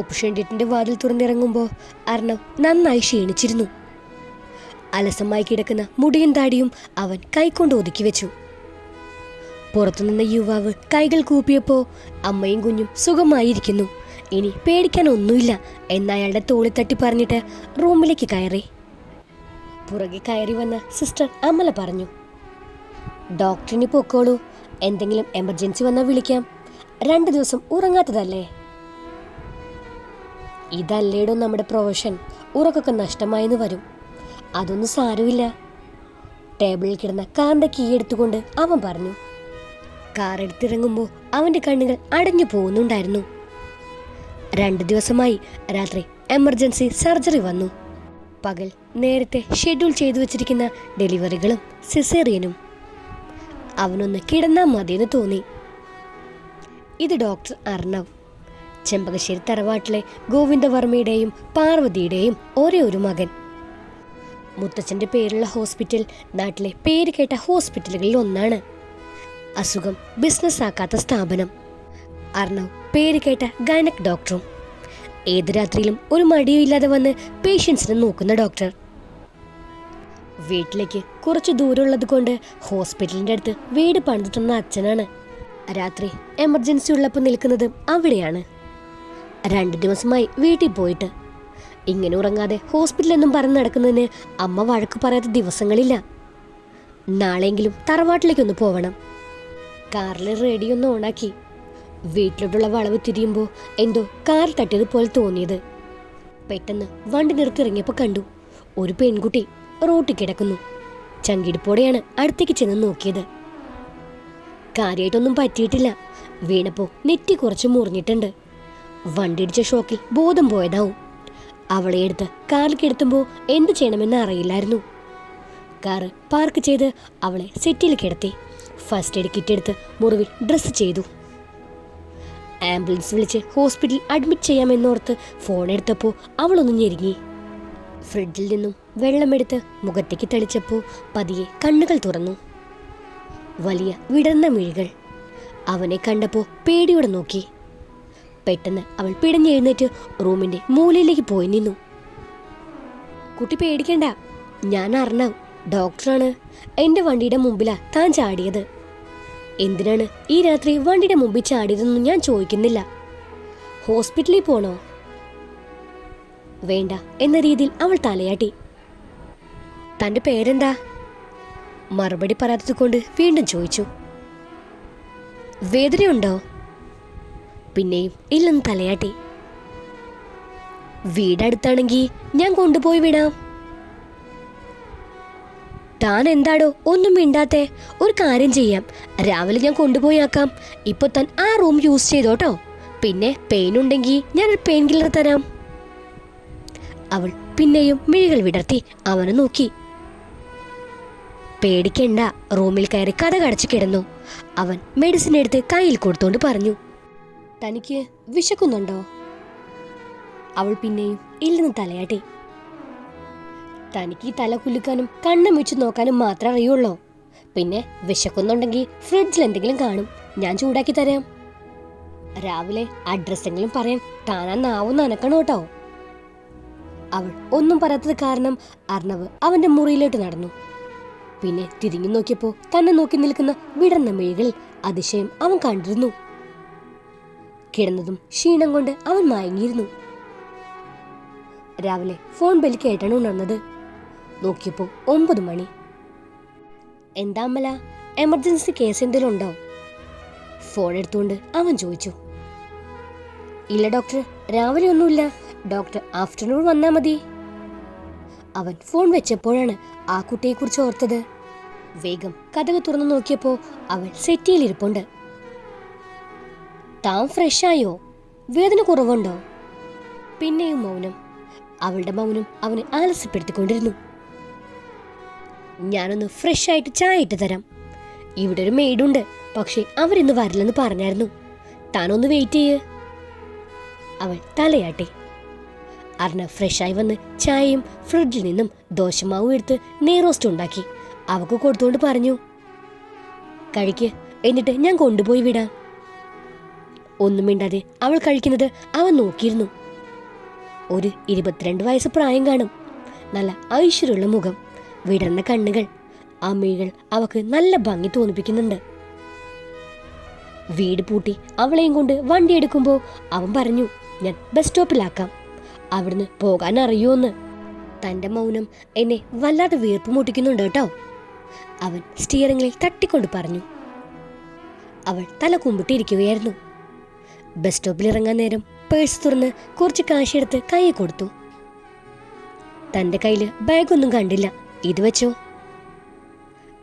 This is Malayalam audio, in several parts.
ഓപ്പറേഷൻ തിയേറ്ററിന്റെ വാതിൽ തുറന്നിറങ്ങുമ്പോൾ അർണവ് നന്നായി ക്ഷീണിച്ചിരുന്നു. അലസമായി കിടക്കുന്ന മുടിയും താടിയും അവൻ കൈകൊണ്ട് ഒതുക്കി വെച്ചു. പുറത്തുനിന്ന യുവാവ് കൈകൾ കൂപ്പിയപ്പോൾ അമ്മയും കുഞ്ഞും സുഖമായിരിക്കുന്നു. ഇനി പേടിക്കാൻ ഒന്നുമില്ല എന്നയാളുടെ തോളി തട്ടി പറഞ്ഞിട്ട് റൂമിലേക്ക് കയറി. പുറകെ കയറി വന്ന സിസ്റ്റർ അമല പറഞ്ഞു ഡോക്ടറിന് പൊക്കോളൂ. എന്തെങ്കിലും എമർജൻസി വന്നാൽ വിളിക്കാം. രണ്ട് ദിവസം ഉറങ്ങാത്തതല്ലേ? ഇതല്ലേടോ നമ്മുടെ പ്രൊഫഷൻ? ഉറക്കൊക്കെ നഷ്ടമായെന്ന് വരും. അതൊന്നും സാരമില്ല. ടേബിളിൽ കിടന്ന കാറിന്റെ കീ എടുത്തുകൊണ്ട് അവൻ പറഞ്ഞു കാർ എടുത്തിറങ്ങുമ്പോൾ അവന്റെ കണ്ണുകൾ അടഞ്ഞു പോകുന്നുണ്ടായിരുന്നു. രണ്ട് ദിവസമായി രാത്രി എമർജൻസി സർജറി വന്നു. പകൽ നേരത്തെ ഷെഡ്യൂൾ ചെയ്തു വച്ചിരിക്കുന്ന ഡെലിവറികളും സിസേറിയനും. അവനൊന്ന് കിടന്നാൽ മതിയെന്ന് തോന്നി. ഇത് ഡോക്ടർ അർണവ്. ചെമ്പകശ്ശേരി തറവാട്ടിലെ ഗോവിന്ദവർമ്മയുടെയും പാർവതിയുടെയും ഒരേ ഒരു മകൻ. മുത്തച്ഛന്റെ പേരുള്ള ഹോസ്പിറ്റൽ നാട്ടിലെ പേര് കേട്ട ഹോസ്പിറ്റലുകളിൽ ഒന്നാണ്. അസുഖം ബിസിനസ് ആക്കാത്ത സ്ഥാപനം. അർണവ് പേര് കേട്ട ഗൈനക് ഡോക്ടറും ഏത് രാത്രിയിലും ഒരു മടിയും ഇല്ലാതെ വന്ന് പേഷ്യൻസിനെ നോക്കുന്ന ഡോക്ടർ വീട്ടിലേക്ക് കുറച്ച് ദൂരമുള്ളത് കൊണ്ട് ഹോസ്പിറ്റലിന്റെ അടുത്ത് വീട് പണിതിട്ടുന്ന അച്ഛനാണ്. രാത്രി എമർജൻസി ഉള്ളപ്പോൾ നിൽക്കുന്നത് അവിടെയാണ്. രണ്ട് ദിവസമായി വീട്ടിൽ പോയിട്ട്. ഇങ്ങനെ ഉറങ്ങാതെ ഹോസ്പിറ്റലെന്നും പറഞ്ഞ് നടക്കുന്നതിന് അമ്മ വഴക്ക് പറയാത്ത ദിവസങ്ങളില്ല. നാളെയെങ്കിലും തറവാട്ടിലേക്കൊന്ന് പോവണം. കാറിൽ റേഡിയോ ഒന്ന് ഓണാക്കി. വീട്ടിലോട്ടുള്ള വളവ് തിരിയുമ്പോൾ എന്തോ കാർ തട്ടിയതുപോലെ തോന്നിയത്. പെട്ടെന്ന് വണ്ടി നിർത്തിയിറങ്ങിയപ്പോൾ കണ്ടു. ഒരു പെൺകുട്ടി റോട്ടിൽ കിടക്കുന്നു. ചങ്കിടിപ്പോടെയാണ് അടുത്തേക്ക് ചെന്ന് നോക്കിയത്. കാര്യമായിട്ടൊന്നും പറ്റിയിട്ടില്ല. വീണപ്പോൾ നെറ്റി കുറച്ച് മുറിഞ്ഞിട്ടുണ്ട്. വണ്ടിയിടിച്ച ഷോക്കിൽ ബോധം പോയതാവും. അവളെ എടുത്ത് കാറിൽ കിടത്തുമ്പോൾ എന്ത് ചെയ്യണമെന്ന് അറിയില്ലായിരുന്നു. കാറ് പാർക്ക് ചെയ്ത് അവളെ സെറ്റിൽ കിടത്തി. ഫസ്റ്റ് എയ്ഡ് കിറ്റ് എടുത്ത് മുറിവിൽ ഡ്രസ്സ് ചെയ്തു. ആംബുലൻസ് വിളിച്ച് ഹോസ്പിറ്റലിൽ അഡ്മിറ്റ് ചെയ്യാമെന്നോർത്ത് ഫോൺ എടുത്തപ്പോൾ അവളൊന്ന് ഞെരുങ്ങി. ഫ്രിഡ്ജിൽ നിന്നും വെള്ളമെടുത്ത് മുഖത്തേക്ക് തെളിച്ചപ്പോൾ പതിയെ കണ്ണുകൾ തുറന്നു. വലിയ വിടർന്ന മിഴികൾ. അവനെ കണ്ടപ്പോൾ പേടിയോടെ നോക്കി. പെട്ടെന്ന് അവൾ പിടഞ്ഞെഴുന്നേറ്റ് റൂമിന്റെ മൂലയിലേക്ക് പോയി നിന്നു. കുട്ടി പേടിക്കണ്ട. ഞാൻ അറിഞ്ഞ ഡോക്ടറാണ്. എന്റെ വണ്ടിയുടെ മുമ്പിലാ താൻ ചാടിയത്. എന്തിനാണ് ഈ രാത്രി വണ്ടിയുടെ മുമ്പിൽ ചാടിയതെന്നും ഞാൻ ചോദിക്കുന്നില്ല. ഹോസ്പിറ്റലിൽ പോണോ? വേണ്ട എന്ന രീതിയിൽ അവൾ തലയാട്ടി. തന്റെ പേരെന്താ? മറുപടി പറയാത്തത് കൊണ്ട് വീണ്ടും ചോദിച്ചു. വേദനയുണ്ടോ? പിന്നെയും ഇല്ലെന്ന് തലയാട്ടി. വീടടുത്താണെങ്കിൽ ഞാൻ കൊണ്ടുപോയി വിടാം. താൻ എന്താടോ ഒന്നും മിണ്ടാത്തെ ഒരു കാര്യം ചെയ്യാം. രാവിലെ ഞാൻ കൊണ്ടുപോയി ആക്കാം ഇപ്പൊ താൻ ആ റൂം യൂസ് ചെയ്തോട്ടോ. പിന്നെ പെയിൻ ഉണ്ടെങ്കിൽ ഞാൻ ഒരു പെയിൻ കില്ലർ തരാം. അവൾ പിന്നെയും മിഴികൾ വിടർത്തി അവനെ നോക്കി. പേടിക്കണ്ട റൂമിൽ കയറി കഥ കടച്ചു കിടന്നു. അവൻ മെഡിസിൻ എടുത്ത് കയ്യിൽ കൊടുത്തോണ്ട് പറഞ്ഞു. തനിക്ക് വിശക്കുന്നുണ്ടോ? അവൾ പിന്നെയും ഇല്ലെന്ന് തലയാട്ടി. തനിക്ക് തല കുലുക്കാനും കണ്ണം വെച്ച് നോക്കാനും മാത്രമേ അറിയുള്ളൂ. പിന്നെ വിശക്കുന്നുണ്ടെങ്കിൽ ഫ്രിഡ്ജിൽ എന്തെങ്കിലും കാണും. ഞാൻ ചൂടാക്കി തരാം. രാവിലെ അഡ്രസ്സെങ്കിലും പറയാൻ താനാ നാവും നനക്കണം കേട്ടോ. അവൾ ഒന്നും പറയാത്തത് കാരണം അർണവ് അവന്റെ മുറിയിലോട്ട് നടന്നു. പിന്നെ തിരിഞ്ഞു നോക്കിയപ്പോ തന്നെ നോക്കി നിൽക്കുന്ന വിടർന്ന മിഴികളിൽ അതിശയം അവൻ കണ്ടിരുന്നു. കിടന്നതും ക്ഷീണം കൊണ്ട് അവൻ മയങ്ങിയിരുന്നു. രാവിലെ ഫോൺ ബെൽ കേട്ടാണ് ഉണർന്നത്. നോക്കിയപ്പോ ഒമ്പത് മണി. എന്താ അമ്മല എമർജൻസി കേസ് എന്തെങ്കിലും ഉണ്ടോ? ഫോൺ എടുത്തുകൊണ്ട് അവൻ ചോദിച്ചു. ഇല്ല ഡോക്ടർ രാവിലെ ഒന്നുമില്ല. ഡോക്ടർ ആഫ്റ്റർനൂൺ വന്നാ മതി. അവൻ ഫോൺ വെച്ചപ്പോഴാണ് ആ കുട്ടിയെക്കുറിച്ച് ഓർത്തത്. വേഗം കഥകൾ തുറന്നു നോക്കിയപ്പോ അവൾ സെറ്റിയിലിരിപ്പുണ്ട് താൻ ഫ്രഷായോ? വേദന കുറവുണ്ടോ? പിന്നെയും മൗനം. അവളുടെ മൗനം അവനെ ആലസ്യപ്പെടുത്തിക്കൊണ്ടിരുന്നു. ഞാനൊന്ന് ഫ്രഷ് ആയിട്ട് ചായ ഇട്ട് തരാം. ഇവിടെ ഒരു മെയ്ഡുണ്ട് പക്ഷെ അവരിന്ന് വരില്ലെന്ന് പറഞ്ഞായിരുന്നു. താനൊന്ന് വെയിറ്റ് ചെയ്യ്. അവൾ തലയാട്ടെ. അർണ ഫ്രഷായി വന്ന് ചായയും ഫ്രിഡ്ജിൽ നിന്നും ദോശമാവും എടുത്ത് നെയ്റോസ്റ്റ് ഉണ്ടാക്കി. അവക്ക് കൊടുത്തുകൊണ്ട് പറഞ്ഞു. കഴിക്ക്. എന്നിട്ട് ഞാൻ കൊണ്ടുപോയി വിടാം. ഒന്നും മിണ്ടാതെ അവൾ കഴിക്കുന്നത് അവൻ നോക്കിയിരുന്നു. ഒരു ഇരുപത്തിരണ്ട് വയസ്സ് പ്രായം കാണും. നല്ല ഐശ്വര്യമുള്ള മുഖം വിടർന്ന കണ്ണുകൾ ആ മിഴികൾ അവക്ക് നല്ല ഭംഗി തോന്നിപ്പിക്കുന്നുണ്ട്. വീട് പൂട്ടി അവളെയും കൊണ്ട് വണ്ടി എടുക്കുമ്പോൾ അവൻ പറഞ്ഞു ഞാൻ ബസ് സ്റ്റോപ്പിലാക്കാം അവിടുന്ന് പോകാൻ അറിയുമെന്ന് തന്റെ മൗനം എന്നെ വല്ലാതെ വീർപ്പ് മുട്ടിക്കുന്നുണ്ട് കേട്ടോ. അവൻ സ്റ്റിയറിംഗിൽ തട്ടിക്കൊണ്ട് പറഞ്ഞു. അവൾ തല കുമ്പിട്ടിരിക്കുകയായിരുന്നു. ബസ് സ്റ്റോപ്പിൽ ഇറങ്ങാൻ നേരം പേഴ്സ് തുറന്ന് കുറച്ച് കാശെടുത്ത് കൈ കൊടുത്തു. തന്റെ കയ്യിൽ ബാഗൊന്നും കണ്ടില്ല. ഇത് വെച്ചോ?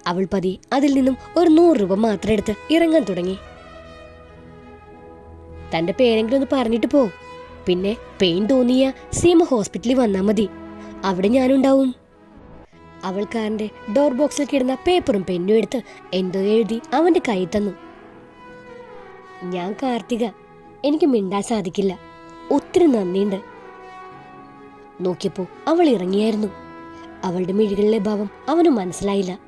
അവൾ പതി അതിൽ നിന്നും ഒരു നൂറ് രൂപ മാത്രം എടുത്ത് ഇറങ്ങാൻ തുടങ്ങി. തന്റെ പേരെങ്കിലും ഒന്ന് പറഞ്ഞിട്ട് പോ. പിന്നെ പെയിൻ തോന്നിയ സീമ ഹോസ്പിറ്റലിൽ വന്നാ മതി. അവിടെ ഞാനുണ്ടാവും. അവൾ കാറിന്റെ ഡോർ ബോക്സിൽ കിടന്ന പേപ്പറും പെന്നും എടുത്ത് എന്തോ എഴുതി അവന്റെ കൈ തന്നു. ഞാൻ കാർത്തിക എനിക്ക് മിണ്ടാൻ സാധിക്കില്ല. ഒത്തിരി നന്ദിയുണ്ട്. നോക്കിയപ്പോ അവൾ ഇറങ്ങിയായിരുന്നു. അവളുടെ മിഴികളിലെ ഭാവം അവന് മനസ്സിലായില്ല.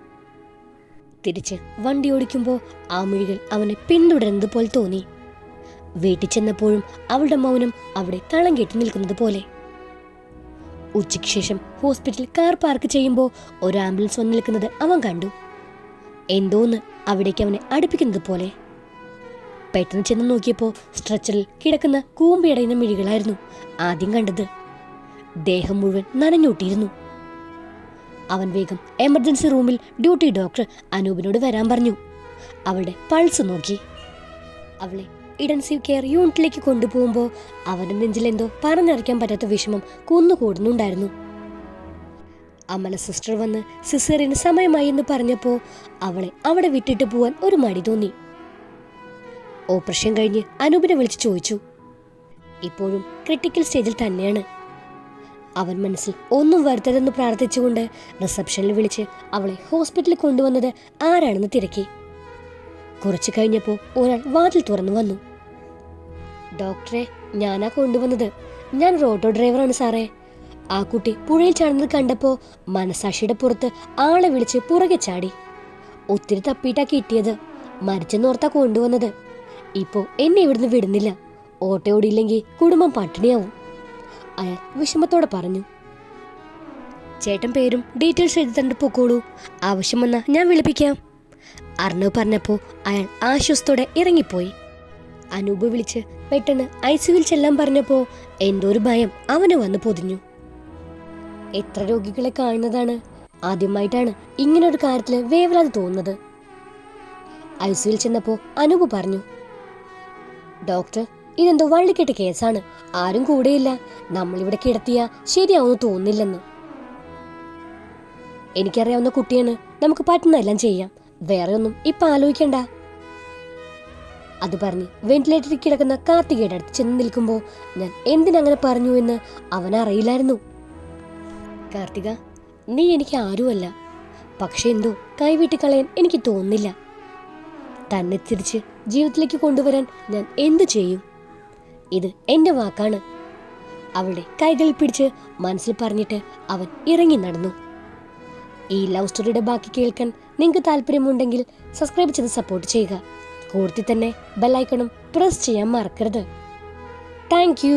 തിരിച്ച് വണ്ടി ഓടിക്കുമ്പോൾ ആ മിഴികൾ അവനെ പിന്തുടരുന്നത് പോലെ തോന്നി. വീട്ടിൽ ചെന്നപ്പോഴും അവളുടെ മൗനം അവിടെ തളം കെട്ടി നിൽക്കുന്നത് പോലെ. ഉച്ചയ്ക്ക് ശേഷം ഹോസ്പിറ്റലിൽ കാർ പാർക്ക് ചെയ്യുമ്പോൾ ഒരു ആംബുലൻസ് വന്ന് നിൽക്കുന്നത് അവൻ കണ്ടു. എന്തോന്ന് അവിടേക്ക് അവനെ അടുപ്പിക്കുന്നത് പോലെ. പെട്ടെന്ന് ചെന്ന് നോക്കിയപ്പോൾ സ്ട്രെച്ചറിൽ കിടക്കുന്ന കൂമ്പിയടയുന്ന മിഴികളായിരുന്നു. ആദ്യം കണ്ടത് ദേഹം മുഴുവൻ നനഞ്ഞൂട്ടിയിരുന്നു. അവൻ വേഗം എമർജൻസി റൂമിൽ ഡ്യൂട്ടി ഡോക്ടർ അനൂപിനോട് വരാൻ പറഞ്ഞു. അവളുടെ പൾസ് നോക്കി. അവളെ ഇഡൻസീവ് കെയർ യൂണിറ്റിലേക്ക് കൊണ്ടുപോകുമ്പോൾ അവന്റെ നെഞ്ചിൽ എന്തോ പറഞ്ഞറിയിക്കാൻ പറ്റാത്ത വിഷമം കുന്നുകൂടുന്നുണ്ടായിരുന്നു. അമല സിസ്റ്റർ വന്ന് സിസേറിന് സമയമായി എന്ന് പറഞ്ഞപ്പോൾ അവളെ അവിടെ വിട്ടിട്ട് പോവാൻ ഒരു മടി തോന്നി. ഓപ്പറേഷൻ കഴിഞ്ഞ് അനൂപിനെ വിളിച്ച് ചോദിച്ചു. ഇപ്പോഴും ക്രിട്ടിക്കൽ സ്റ്റേജിൽ തന്നെയാണ്. അവൻ മനസ്സിൽ ഒന്നും വരുത്തരുതെന്ന് പ്രാർത്ഥിച്ചുകൊണ്ട് റിസപ്ഷനിൽ വിളിച്ച് അവളെ ഹോസ്പിറ്റലിൽ കൊണ്ടുവന്നത് ആരാണെന്ന് തിരക്കി. കുറച്ചു കഴിഞ്ഞപ്പോൾ ഒരാൾ വാതിൽ തുറന്നു വന്നു. ഡോക്ടറെ ഞാനാ കൊണ്ടുവന്നത്. ഞാൻ ഓട്ടോ ഡ്രൈവറാണ് സാറേ. ആ കുട്ടി പുഴയിൽ ചാടുന്നത് കണ്ടപ്പോൾ മനസാക്ഷിയുടെ പുറത്ത് ആളെ വിളിച്ച് പുറകെ ചാടി. ഒത്തിരി തപ്പിയിട്ടാ കിട്ടിയത്. മരിച്ചെന്നോർത്താ കൊണ്ടുവന്നത്. ഇപ്പോ എന്നെ ഇവിടുന്ന് വിടുന്നില്ല. ഓട്ടോ ഓടിയില്ലെങ്കിൽ കുടുംബം പട്ടിണിയാവും. അയാൾ വിഷമത്തോടെ പറഞ്ഞു. ചേട്ടൻ പേരും ഡീറ്റെയിൽസ് എഴുതി തന്നിട്ട് പൊക്കോളൂ. ആവശ്യം വന്നാൽ ഞാൻ വിളിപ്പിക്കാം. അർണവ് പറഞ്ഞപ്പോൾ അയാൾ ആശ്വാസത്തോടെ ഇറങ്ങിപ്പോയി. അനൂപ് വിളിച്ച് പെട്ടെന്ന് ഐ സിയുവിൽ ചെല്ലാൻ പറഞ്ഞപ്പോൾ എന്തോ ഒരു ഭയം അവന് വന്ന് പൊതിഞ്ഞു. എത്ര രോഗികളെ കാണുന്നതാണ് ആദ്യമായിട്ടാണ് ഇങ്ങനൊരു കാര്യത്തിൽ വേവലാതെ തോന്നുന്നത്. ഐ സിയുൽ ചെന്നപ്പോൾ അനൂപ് പറഞ്ഞു ഡോക്ടർ ഇതെന്തോ വള്ളിക്കെട്ട് കേസാണ്. ആരും കൂടെയില്ല. നമ്മളിവിടെ കിടത്തിയാ ശരിയാവുന്നു തോന്നില്ലെന്ന് എനിക്കറിയാവുന്ന കുട്ടിയാണ്. നമുക്ക് പറ്റുന്നതെല്ലാം ചെയ്യാം. വേറെ ഒന്നും ഇപ്പൊ ആലോചിക്കണ്ട. അത് പറഞ്ഞ് വെന്റിലേറ്ററിൽ കിടക്കുന്ന കാർത്തികയുടെ അടുത്ത് ചെന്ന് നിൽക്കുമ്പോൾ ഞാൻ എന്തിനങ്ങനെ പറഞ്ഞു എന്ന് അവനറിയില്ലായിരുന്നു. കാർത്തിക നീ എനിക്ക് ആരുമല്ല. പക്ഷെ എന്തോ കൈവിട്ട് കളയാൻ എനിക്ക് തോന്നില്ല തന്നെ തിരിച്ച് ജീവിതത്തിലേക്ക് കൊണ്ടുവരാൻ ഞാൻ എന്തു ചെയ്യും? ഇത് എന്റെ വാക്കാണ്. അവളുടെ കൈകളിൽ പിടിച്ച് മനസ്സിൽ പറഞ്ഞിട്ട് അവൻ ഇറങ്ങി നടന്നു. ഈ ലവ് സ്റ്റോറിയുടെ ബാക്കി കേൾക്കാൻ നിങ്ങൾക്ക് താല്പര്യമുണ്ടെങ്കിൽ സബ്സ്ക്രൈബ് ചെയ്ത് സപ്പോർട്ട് ചെയ്യുക. കൂടുതൽ തന്നെ ബെല്ലൈക്കണും പ്രസ് ചെയ്യാൻ മറക്കരുത്. താങ്ക്